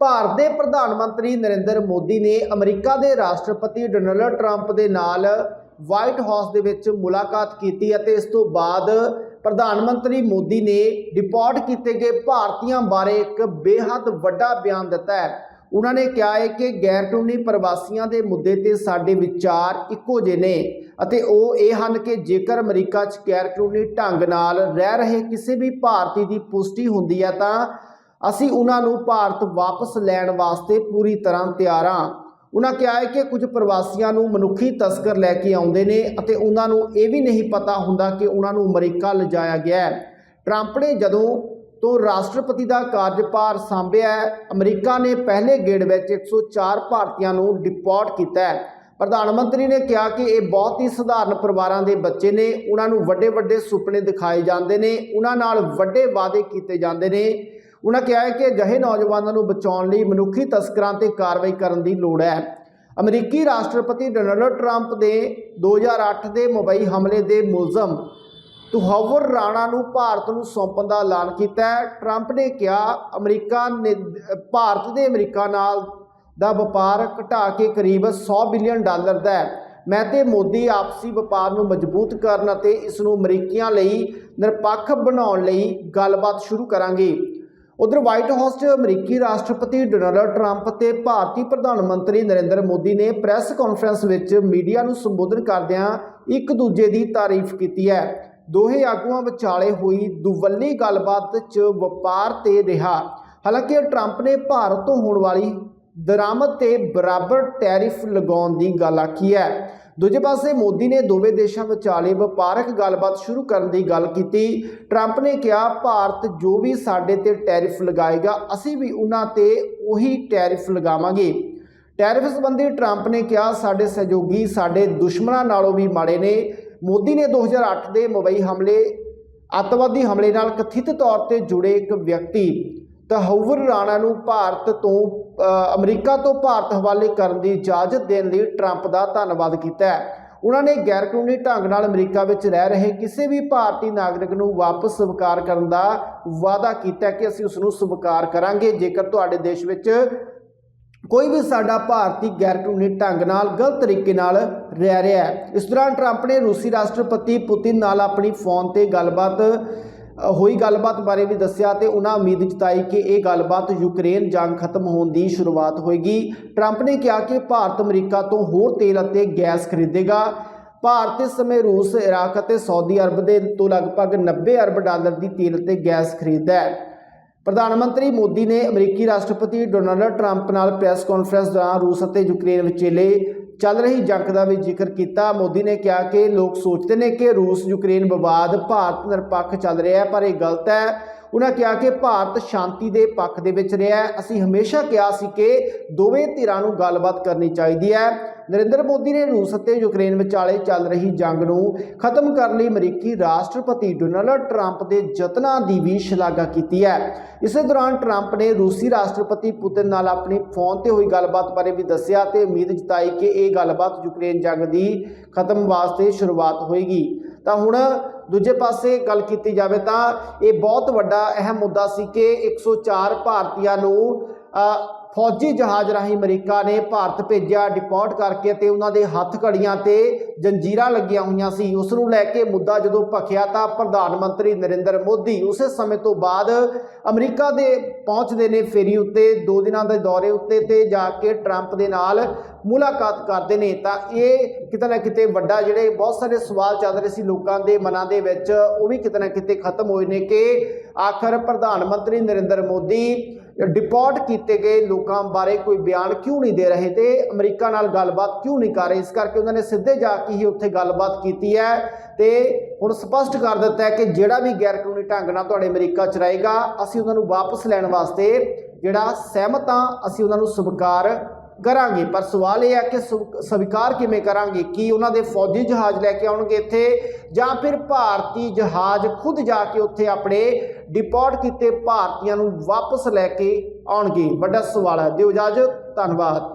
ਭਾਰਤ ਦੇ ਪ੍ਰਧਾਨ ਮੰਤਰੀ ਨਰਿੰਦਰ ਮੋਦੀ ਨੇ ਅਮਰੀਕਾ ਦੇ ਰਾਸ਼ਟਰਪਤੀ ਡੋਨਲਡ ਟਰੰਪ ਦੇ ਨਾਲ ਵਾਈਟ ਹਾਊਸ ਦੇ ਵਿੱਚ ਮੁਲਾਕਾਤ ਕੀਤੀ ਅਤੇ ਇਸ ਤੋਂ ਬਾਅਦ ਪ੍ਰਧਾਨ ਮੰਤਰੀ ਮੋਦੀ ਨੇ ਡਿਪੋਰਟ ਕੀਤੇ ਗਏ ਭਾਰਤੀਆਂ ਬਾਰੇ ਇੱਕ ਬੇਹੱਦ ਵੱਡਾ ਬਿਆਨ ਦਿੱਤਾ ਹੈ। ਉਹਨਾਂ ਨੇ ਕਿਹਾ ਹੈ ਕਿ ਗੈਰ ਕਾਨੂੰਨੀ ਪ੍ਰਵਾਸੀਆਂ ਦੇ ਮੁੱਦੇ ਤੇ ਸਾਡੇ ਵਿਚਾਰ ਇੱਕੋ ਜਿਹੇ ਨੇ ਅਤੇ ਉਹ ਇਹ ਹਨ ਕਿ ਜੇਕਰ ਅਮਰੀਕਾ 'ਚ ਗੈਰ ਕਾਨੂੰਨੀ ਢੰਗ ਨਾਲ ਰਹਿ ਰਹੇ ਕਿਸੇ ਵੀ ਭਾਰਤੀ ਦੀ ਪੁਸ਼ਟੀ ਹੁੰਦੀ ਹੈ ਤਾਂ ਅਸੀਂ ਉਹਨਾਂ ਨੂੰ ਭਾਰਤ ਵਾਪਸ ਲੈਣ ਵਾਸਤੇ ਪੂਰੀ ਤਰ੍ਹਾਂ ਤਿਆਰ ਹਾਂ। ਉਹਨਾਂ ਕਿਹਾ ਹੈ ਕਿ ਕੁਝ ਪ੍ਰਵਾਸੀਆਂ ਨੂੰ ਮਨੁੱਖੀ ਤਸਕਰ ਲੈ ਕੇ ਆਉਂਦੇ ਨੇ ਅਤੇ ਉਹਨਾਂ ਨੂੰ ਇਹ ਵੀ ਨਹੀਂ ਪਤਾ ਹੁੰਦਾ ਕਿ ਉਹਨਾਂ ਨੂੰ ਅਮਰੀਕਾ ਲਿਜਾਇਆ ਗਿਆ ਹੈ। ਟਰੰਪ ਨੇ ਜਦੋਂ ਤੋਂ ਰਾਸ਼ਟਰਪਤੀ ਦਾ ਕਾਰਜਭਾਰ ਸੰਭਿਆ ਹੈ, ਅਮਰੀਕਾ ਨੇ ਪਹਿਲੇ ਗੇੜ ਵਿੱਚ 104 ਭਾਰਤੀਆਂ ਨੂੰ ਡਿਪੋਰਟ ਕੀਤਾ ਹੈ। ਪ੍ਰਧਾਨ ਮੰਤਰੀ ਨੇ ਕਿਹਾ ਕਿ ਇਹ ਬਹੁਤ ਹੀ ਸਧਾਰਨ ਪਰਿਵਾਰਾਂ ਦੇ ਬੱਚੇ ਨੇ, ਉਹਨਾਂ ਨੂੰ ਵੱਡੇ ਵੱਡੇ ਸੁਪਨੇ ਦਿਖਾਏ ਜਾਂਦੇ ਨੇ, ਉਹਨਾਂ ਨਾਲ ਵੱਡੇ ਵਾਅਦੇ ਕੀਤੇ ਜਾਂਦੇ ਨੇ। ਉਹਨਾਂ ਕਿਹਾ ਹੈ ਕਿ ਅਜਿਹੇ ਨੌਜਵਾਨਾਂ ਨੂੰ ਬਚਾਉਣ ਲਈ ਮਨੁੱਖੀ ਤਸਕਰਾਂ ਤੇ ਕਾਰਵਾਈ ਕਰਨ ਦੀ ਲੋੜ ਹੈ। ਅਮਰੀਕੀ ਰਾਸ਼ਟਰਪਤੀ ਡੋਨਾਲਡ ਟਰੰਪ ਦੇ 2008 ਦੇ ਮੁੰਬਈ ਹਮਲੇ ਦੇ ਮੁਲਜ਼ਮ ਤੁਹਵਰ ਰਾਣਾ ਨੂੰ ਭਾਰਤ ਨੂੰ ਸੌਂਪਣ ਦਾ ਐਲਾਨ ਕੀਤਾ ਹੈ। ਟਰੰਪ ਨੇ ਕਿਹਾ, ਅਮਰੀਕਾ ਨੇ, ਭਾਰਤ ਦੇ ਅਮਰੀਕਾ ਨਾਲ ਦਾ ਵਪਾਰ ਘਟਾ ਕੇ ਕਰੀਬ 100 ਬਿਲੀਅਨ ਡਾਲਰ ਦਾ ਹੈ। ਮੈਂ ਤੇ ਮੋਦੀ ਆਪਸੀ ਵਪਾਰ ਨੂੰ ਮਜ਼ਬੂਤ ਕਰਨ ਅਤੇ ਇਸ ਨੂੰ ਅਮਰੀਕੀਆਂ ਲਈ ਨਿਰਪੱਖ ਬਣਾਉਣ ਲਈ ਗੱਲਬਾਤ ਸ਼ੁਰੂ ਕਰਾਂਗੇ। ਉਧਰ ਵਾਈਟ ਹਾਊਸ 'ਚ ਅਮਰੀਕੀ ਰਾਸ਼ਟਰਪਤੀ ਡੋਨਾਲਡ ਟਰੰਪ ਤੇ ਭਾਰਤੀ ਪ੍ਰਧਾਨ ਮੰਤਰੀ ਨਰਿੰਦਰ ਮੋਦੀ ਨੇ ਪ੍ਰੈਸ ਕਾਨਫਰੰਸ ਵਿੱਚ ਮੀਡੀਆ ਨੂੰ ਸੰਬੋਧਨ ਕਰਦਿਆਂ ਇੱਕ ਦੂਜੇ ਦੀ ਤਾਰੀਫ ਕੀਤੀ ਹੈ। ਦੋਹੇ ਆਗੂਆਂ ਵਿਚਾਲੇ ਹੋਈ ਦੁਵੱਲੀ ਗੱਲਬਾਤ 'ਚ ਵਪਾਰ ਤੇ ਰਿਹਾ। ਹਾਲਾਂਕਿ ਟਰੰਪ ਨੇ ਭਾਰਤ ਤੋਂ ਹੋਣ ਵਾਲੀ ਦਰਾਮਦ ਤੇ ਬਰਾਬਰ ਟੈਰਿਫ ਲਗਾਉਣ ਦੀ ਗੱਲ ਆਖੀ ਹੈ। ਦੂਜੇ ਪਾਸੇ ਮੋਦੀ ਨੇ ਦੋਵੇਂ ਦੇਸ਼ਾਂ ਵਿਚਾਲੇ ਵਪਾਰਕ ਗੱਲਬਾਤ ਸ਼ੁਰੂ ਕਰਨ ਦੀ ਗੱਲ ਕੀਤੀ। ਟਰੰਪ ਨੇ ਕਿਹਾ, ਭਾਰਤ ਜੋ ਵੀ ਸਾਡੇ ਤੇ ਟੈਰਿਫ ਲਗਾਏਗਾ, ਅਸੀਂ ਵੀ ਉਹਨਾਂ ਤੇ ਉਹੀ ਟੈਰਿਫ ਲਗਾਵਾਂਗੇ। ਟੈਰਿਫ ਸੰਬੰਧੀ ਟਰੰਪ ਨੇ ਕਿਹਾ, ਸਾਡੇ ਸਹਿਯੋਗੀ ਸਾਡੇ ਦੁਸ਼ਮਣਾਂ ਨਾਲੋਂ ਵੀ ਮਾੜੇ ਨੇ। ਮੋਦੀ ਨੇ 2008 ਦੇ ਮੁੰਬਈ ਹਮਲੇ, ਅੱਤਵਾਦੀ ਹਮਲੇ ਨਾਲ ਕਥਿਤ ਤੌਰ ਤੇ ਜੁੜੇ ਇੱਕ ਵਿਅਕਤੀ। ਤਹਵਰ ਰਾਣਾ ਨੂੰ ਭਾਰਤ ਤੋਂ ਅਮਰੀਕਾ ਤੋਂ ਭਾਰਤ ਹਵਾਲੇ ਕਰਨ ਦੀ ਇਜਾਜ਼ਤ ਦੇਣ ਲਈ ਟਰੰਪ ਦਾ ਧੰਨਵਾਦ ਕੀਤਾ ਹੈ। ਉਹਨਾਂ ਨੇ ਗੈਰ ਕਾਨੂੰਨੀ ਢੰਗ ਨਾਲ ਅਮਰੀਕਾ ਵਿੱਚ ਰਹਿ ਰਹੇ ਕਿਸੇ ਵੀ ਭਾਰਤੀ ਨਾਗਰਿਕ ਨੂੰ ਵਾਪਸ ਸਵੀਕਾਰ ਕਰਨ ਦਾ ਵਾਅਦਾ ਕੀਤਾ ਕਿ ਅਸੀਂ ਉਸ ਨੂੰ ਸਵੀਕਾਰ ਕਰਾਂਗੇ। ਜੇਕਰ ਤੁਹਾਡੇ ਦੇਸ਼ ਵਿੱਚ ਕੋਈ ਵੀ ਸਾਡਾ ਭਾਰਤੀ ਗੈਰ ਕਾਨੂੰਨੀ ਢੰਗ ਨਾਲ ਗਲਤ ਤਰੀਕੇ ਨਾਲ ਰਹਿ ਰਿਹਾ ਹੈ। ਇਸ ਦੌਰਾਨ ਟਰੰਪ ਨੇ ਰੂਸੀ ਰਾਸ਼ਟਰਪਤੀ ਪੁਤਿਨ ਨਾਲ ਆਪਣੀ ਫੋਨ ਤੇ ਗੱਲਬਾਤ ਹੋਈ ਗੱਲਬਾਤ ਬਾਰੇ ਵੀ ਦੱਸਿਆ ਤੇ ਉਹਨਾਂ ਉਮੀਦ ਜਤਾਈ ਕਿ ਇਹ ਗੱਲਬਾਤ ਯੂਕਰੇਨ ਜੰਗ ਖਤਮ ਹੋਣ ਦੀ ਸ਼ੁਰੂਆਤ ਹੋਏਗੀ। ਟਰੰਪ ਨੇ ਕਿਹਾ ਕਿ ਭਾਰਤ ਅਮਰੀਕਾ ਤੋਂ ਹੋਰ ਤੇਲ ਅਤੇ ਗੈਸ ਖਰੀਦੇਗਾ। ਭਾਰਤ ਇਸ ਸਮੇਂ ਰੂਸ, ਇਰਾਕ ਅਤੇ ਸਾਊਦੀ ਅਰਬ ਦੇ ਤੋਂ ਲਗਭਗ 90 ਅਰਬ ਡਾਲਰ ਦੀ ਤੇਲ ਅਤੇ ਗੈਸ ਖਰੀਦਦਾ ਹੈ। ਪ੍ਰਧਾਨ ਮੰਤਰੀ ਮੋਦੀ ਨੇ ਅਮਰੀਕੀ ਰਾਸ਼ਟਰਪਤੀ ਡੋਨਾਲਡ ਟਰੰਪ ਨਾਲ ਪ੍ਰੈਸ ਕਾਨਫਰੰਸ ਦੌਰਾਨ ਰੂਸ ਅਤੇ ਯੂਕਰੇਨ ਵਿਚੇਲੇ ਚੱਲ ਰਹੀ ਜੰਗ ਦਾ ਵੀ ਜ਼ਿਕਰ ਕੀਤਾ। ਮੋਦੀ ਨੇ ਕਿਹਾ ਕਿ ਲੋਕ ਸੋਚਦੇ ਨੇ ਕਿ ਰੂਸ ਯੂਕਰੇਨ ਵਿਵਾਦ ਭਾਰਤ ਨਿਰਪੱਖ ਚੱਲ ਰਿਹਾ ਹੈ, ਪਰ ਇਹ ਗਲਤ ਹੈ। ਉਹਨਾਂ ਕਿਹਾ ਕਿ ਭਾਰਤ ਸ਼ਾਂਤੀ ਦੇ ਪੱਖ ਦੇ ਵਿੱਚ ਰਿਹਾ ਹੈ। ਅਸੀਂ ਹਮੇਸ਼ਾ ਕਿਹਾ ਸੀ ਕਿ ਦੋਵੇਂ ਧਿਰਾਂ ਨੂੰ ਗੱਲਬਾਤ ਕਰਨੀ ਚਾਹੀਦੀ ਹੈ। ਨਰਿੰਦਰ ਮੋਦੀ ਨੇ ਰੂਸ ਅਤੇ ਯੂਕਰੇਨ ਵਿਚਾਲੇ ਚੱਲ ਰਹੀ ਜੰਗ ਨੂੰ ਖਤਮ ਕਰਨ ਲਈ ਅਮਰੀਕੀ ਰਾਸ਼ਟਰਪਤੀ ਡੋਨਾਲਡ ਟਰੰਪ ਦੇ ਯਤਨਾਂ ਦੀ ਵੀ ਸ਼ਲਾਘਾ ਕੀਤੀ ਹੈ। ਇਸੇ ਦੌਰਾਨ ਟਰੰਪ ਨੇ ਰੂਸੀ ਰਾਸ਼ਟਰਪਤੀ ਪੁਤਿਨ ਨਾਲ ਆਪਣੀ ਫੋਨ ਤੇ ਹੋਈ ਗੱਲਬਾਤ ਬਾਰੇ ਵੀ ਦੱਸਿਆ ਤੇ ਉਮੀਦ ਜਤਾਈ ਕਿ ਇਹ ਗੱਲਬਾਤ ਯੂਕਰੇਨ ਜੰਗ ਦੀ ਖਤਮ ਵਾਸਤੇ ਸ਼ੁਰੂਆਤ ਹੋਏਗੀ। ਤਾਂ ਹੁਣ ਦੂਜੇ ਪਾਸੇ ਗੱਲ ਕੀਤੀ ਜਾਵੇ ਤਾਂ ਇਹ ਬਹੁਤ ਵੱਡਾ ਅਹਿਮ ਮੁੱਦਾ ਸੀ ਕਿ 104 ਭਾਰਤੀਆਂ ਨੂੰ ਫੌਜੀ ਜਹਾਜ਼ ਰਾਹੀਂ ਅਮਰੀਕਾ ਨੇ ਭਾਰਤ ਭੇਜਿਆ ਡਿਪੋਰਟ ਕਰਕੇ ਤੇ ਉਹਨਾਂ ਦੇ ਹੱਥ ਘੜੀਆਂ ਤੇ ਜੰਜੀਰਾਂ ਲੱਗੀਆਂ ਹੋਈਆਂ ਸੀ। ਉਸ ਨੂੰ ਲੈ ਕੇ ਮੁੱਦਾ ਜਦੋਂ ਭਖਿਆ ਤਾਂ ਪ੍ਰਧਾਨ ਮੰਤਰੀ ਨਰਿੰਦਰ ਮੋਦੀ ਉਸੇ ਸਮੇਂ ਤੋਂ ਬਾਅਦ ਅਮਰੀਕਾ ਦੇ ਪਹੁੰਚਦੇ ਨੇ ਫੇਰੀ ਉੱਤੇ। ਦੋ ਦਿਨਾਂ ਦੇ ਦੌਰੇ ਉੱਤੇ ਤੇ ਜਾ ਕੇ ਟਰੰਪ ਦੇ ਨਾਲ ਮੁਲਾਕਾਤ ਕਰਦੇ ਨੇ। ਤਾਂ ਇਹ ਕਿਤੇ ਨਾ ਕਿਤੇ ਵੱਡਾ ਜਿਹੜੇ ਬਹੁਤ ਸਾਰੇ ਸਵਾਲ ਚੱਲ ਰਹੇ ਸੀ ਲੋਕਾਂ ਦੇ ਮਨਾਂ ਦੇ ਵਿੱਚ, ਉਹ ਵੀ ਕਿਤੇ ਨਾ ਕਿਤੇ ਖਤਮ ਹੋਏ ਨੇ ਕਿ ਆਖਰ ਪ੍ਰਧਾਨ ਮੰਤਰੀ ਨਰਿੰਦਰ ਮੋਦੀ ਡਿਪੋਰਟ ਕੀਤੇ ਗਏ ਲੋਕਾਂ ਬਾਰੇ ਕੋਈ ਬਿਆਨ ਕਿਉਂ ਨਹੀਂ ਦੇ ਰਹੇ ਤੇ ਅਮਰੀਕਾ ਨਾਲ ਗੱਲਬਾਤ ਕਿਉਂ ਨਹੀਂ ਕਰ ਰਹੇ? ਇਸ ਕਰਕੇ ਉਹਨਾਂ ਨੇ ਸਿੱਧੇ ਜਾ ਕੇ ਹੀ ਉੱਥੇ ਗੱਲਬਾਤ ਕੀਤੀ ਹੈ ਤੇ ਹੁਣ ਸਪਸ਼ਟ ਕਰ ਦਿੱਤਾ ਹੈ ਕਿ ਜਿਹੜਾ ਵੀ ਗੈਰ ਕਾਨੂੰਨੀ ਢੰਗ ਨਾਲ ਤੁਹਾਡੇ ਅਮਰੀਕਾ ਚ ਰਹੇਗਾ, ਅਸੀਂ ਉਹਨਾਂ ਨੂੰ ਵਾਪਸ ਲੈਣ ਵਾਸਤੇ ਜਿਹੜਾ ਸਹਿਮਤ ਹਾਂ, ਅਸੀਂ ਉਹਨਾਂ ਨੂੰ ਸਵੀਕਾਰ ਕਰਾਂਗੇ। ਪਰ ਸਵਾਲ ਇਹ ਹੈ ਕਿ ਸਵ- ਸਵੀਕਾਰ ਕਿਵੇਂ ਕਰਾਂਗੇ? ਕੀ ਉਹਨਾਂ ਦੇ ਫੌਜੀ ਜਹਾਜ਼ ਲੈ ਕੇ ਆਉਣਗੇ ਇੱਥੇ ਜਾਂ ਫਿਰ ਭਾਰਤੀ ਜਹਾਜ਼ ਖੁਦ ਜਾ ਕੇ ਉੱਥੇ ਆਪਣੇ ਡਿਪੋਰਟ ਕੀਤੇ ਭਾਰਤੀਆਂ ਨੂੰ ਵਾਪਸ ਲੈ ਕੇ ਆਉਣਗੇ। ਵੱਡਾ ਸਵਾਲ ਹੈ। ਦਿਓ ਇਜਾਜ਼ਤ। ਧੰਨਵਾਦ।